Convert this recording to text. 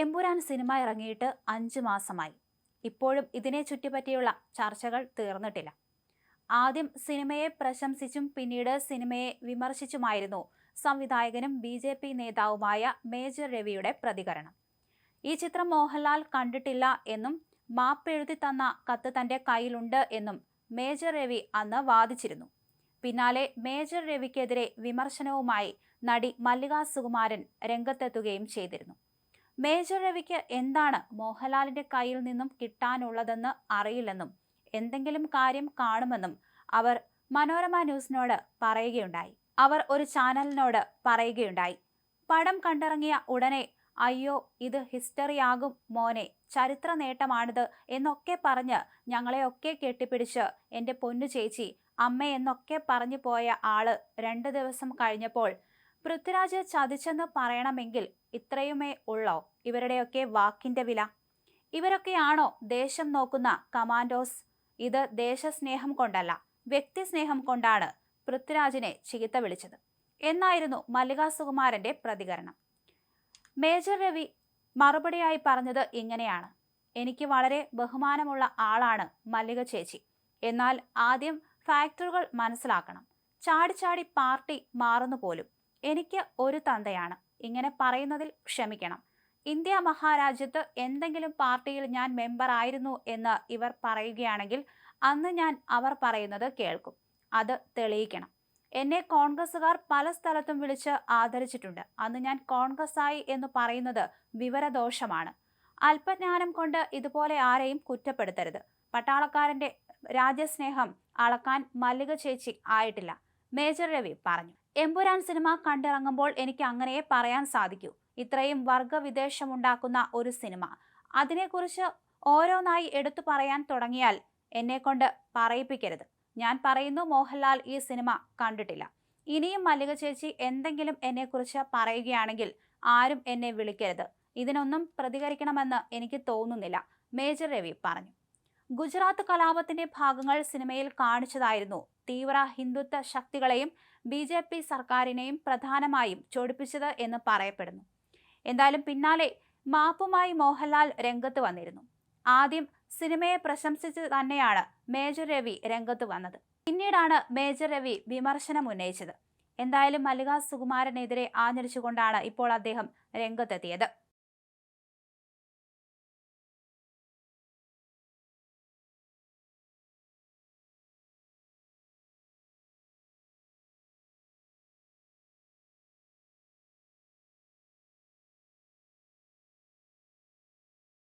Empuraan cinema ഇറങ്ങിയിട്ട് അഞ്ച് മാസമായി. ഇപ്പോഴും ഇതിനെ ചുറ്റിപ്പറ്റിയുള്ള ചർച്ചകൾ തീർന്നിട്ടില്ല. ആദ്യം സിനിമയെ പ്രശംസിച്ചും പിന്നീട് സിനിമയെ വിമർശിച്ചുമായിരുന്നു സംവിധായകനും ബി ജെ പി നേതാവുമായ മേജർ രവിയുടെ പ്രതികരണം. ഈ ചിത്രം മോഹൻലാൽ കണ്ടിട്ടില്ല എന്നും മാപ്പ് എഴുതി തന്ന കത്ത് തന്റെ കയ്യിലുണ്ട് എന്നും മേജർ രവി അന്ന് വാദിച്ചിരുന്നു. പിന്നാലെ മേജർ രവിക്കെതിരെ വിമർശനവുമായി നടി മല്ലികാ സുകുമാരൻ രംഗത്തെത്തുകയും ചെയ്തിരുന്നു. മേജർ രവിക്ക് എന്താണ് മോഹൻലാലിന്റെ കയ്യിൽ നിന്നും കിട്ടാനുള്ളതെന്ന് അറിയില്ലെന്നും എന്തെങ്കിലും കാര്യം കാണുമെന്നും അവർ മനോരമ ന്യൂസിനോട് പറയുകയുണ്ടായി. അവർ ഒരു ചാനലിനോട് പറയുകയുണ്ടായി. പടം കണ്ടിറങ്ങിയ ഉടനെ അയ്യോ ഇത് ഹിസ്റ്ററിയാകും മോനെ ചരിത്ര നേട്ടമാണിത് എന്നൊക്കെ പറഞ്ഞ് ഞങ്ങളെയൊക്കെ കെട്ടിപ്പിടിച്ച് എന്റെ പൊന്നു ചേച്ചി അമ്മ എന്നൊക്കെ പറഞ്ഞു പോയ ആൾ രണ്ട് ദിവസം കഴിഞ്ഞപ്പോൾ പൃഥ്വിരാജ് ചതിച്ചെന്ന് പറയണമെങ്കിൽ ഇത്രയുമേ ഉള്ളോ? ഇവരുടെയൊക്കെ വാക്കിന്റെ വില. ഇവരൊക്കെയാണോ ദേശം നോക്കുന്ന കമാൻഡോസ്? ഇത് ദേശസ്നേഹം കൊണ്ടല്ല വ്യക്തിസ്നേഹം കൊണ്ടാണ് പൃഥ്വിരാജിനെ ചീത്ത വിളിച്ചത്. എന്നായിരുന്നു മല്ലിക സുകുമാരന്റെ പ്രതികരണം. മേജർ രവി മറുപടിയായി പറഞ്ഞത് ഇങ്ങനെയാണ്. എനിക്ക് വളരെ ബഹുമാനമുള്ള ആളാണ് മല്ലിക ചേച്ചി. എന്നാൽ ആദ്യം ഫാക്ടറുകൾ മനസ്സിലാക്കണം. ചാടി ചാടി പാർട്ടി മാറുന്നു പോലും. എനിക്ക് ഒരു തന്തയാണ്. ഇങ്ങനെ പറയുന്നതിൽ ക്ഷമിക്കണം. ഇന്ത്യ മഹാരാജ്യത്ത് എന്തെങ്കിലും പാർട്ടിയിൽ ഞാൻ മെമ്പർ ആയിരുന്നു എന്ന് ഇവർ പറയുകയാണെങ്കിൽ അന്ന് ഞാൻ അവർ പറയുന്നത് കേൾക്കും. അത് തെളിയിക്കണം. എന്നെ കോൺഗ്രസ്സുകാർ പല സ്ഥലത്തും വിളിച്ച് ആദരിച്ചിട്ടുണ്ട്. അന്ന് ഞാൻ കോൺഗ്രസ് ആയി എന്ന് പറയുന്നത് വിവരദോഷമാണ്. അല്പജ്ഞാനം കൊണ്ട് ഇതുപോലെ ആരെയും കുറ്റപ്പെടുത്തരുത്. പട്ടാളക്കാരന്റെ രാജ്യസ്നേഹം അളക്കാൻ മല്ലിക ചേച്ചി ആയിട്ടില്ല. മേജർ രവി പറഞ്ഞു. എമ്പുരാൻ സിനിമ കണ്ടിറങ്ങുമ്പോൾ എനിക്ക് അങ്ങനെ പറയാൻ സാധിക്കൂ. ഇത്രയും വർഗവിദ്വേഷമുണ്ടാക്കുന്ന ഒരു സിനിമ. അതിനെക്കുറിച്ച് ഓരോന്നായി എടുത്തു പറയാൻ തുടങ്ങിയാൽ എന്നെ കൊണ്ട് പറയിപ്പിക്കരുത്. ഞാൻ പറയുന്നു മോഹൻലാൽ ഈ സിനിമ കണ്ടിട്ടില്ല. ഇനിയും മല്ലിക ചേച്ചി എന്തെങ്കിലും എന്നെക്കുറിച്ച് പറയുകയാണെങ്കിൽ ആരും എന്നെ വിളിക്കരുത്. ഇതിനൊന്നും പ്രതികരിക്കണമെന്ന് എനിക്ക് തോന്നുന്നില്ല മേജർ രവി പറഞ്ഞു. ഗുജറാത്ത് കലാപത്തിന്റെ ഭാഗങ്ങൾ സിനിമയിൽ കാണിച്ചതായിരുന്നു തീവ്ര ഹിന്ദുത്വ ശക്തികളെയും ബി ജെ പി സർക്കാരിനെയും പ്രധാനമായും ചൊടിപ്പിച്ചത് എന്ന് പറയപ്പെടുന്നു. എന്തായാലും പിന്നാലെ മാപ്പുമായി മോഹൻലാൽ രംഗത്ത് വന്നിരുന്നു. ആദ്യം സിനിമയെ പ്രശംസിച്ച് തന്നെയാണ് മേജർ രവി രംഗത്ത് വന്നത്. പിന്നീടാണ് മേജർ രവി വിമർശനം ഉന്നയിച്ചത്. എന്തായാലും മല്ലിക സുകുമാരനെതിരെ ആഞ്ഞടിച്ചുകൊണ്ടാണ് ഇപ്പോൾ അദ്ദേഹം രംഗത്തെത്തിയത്.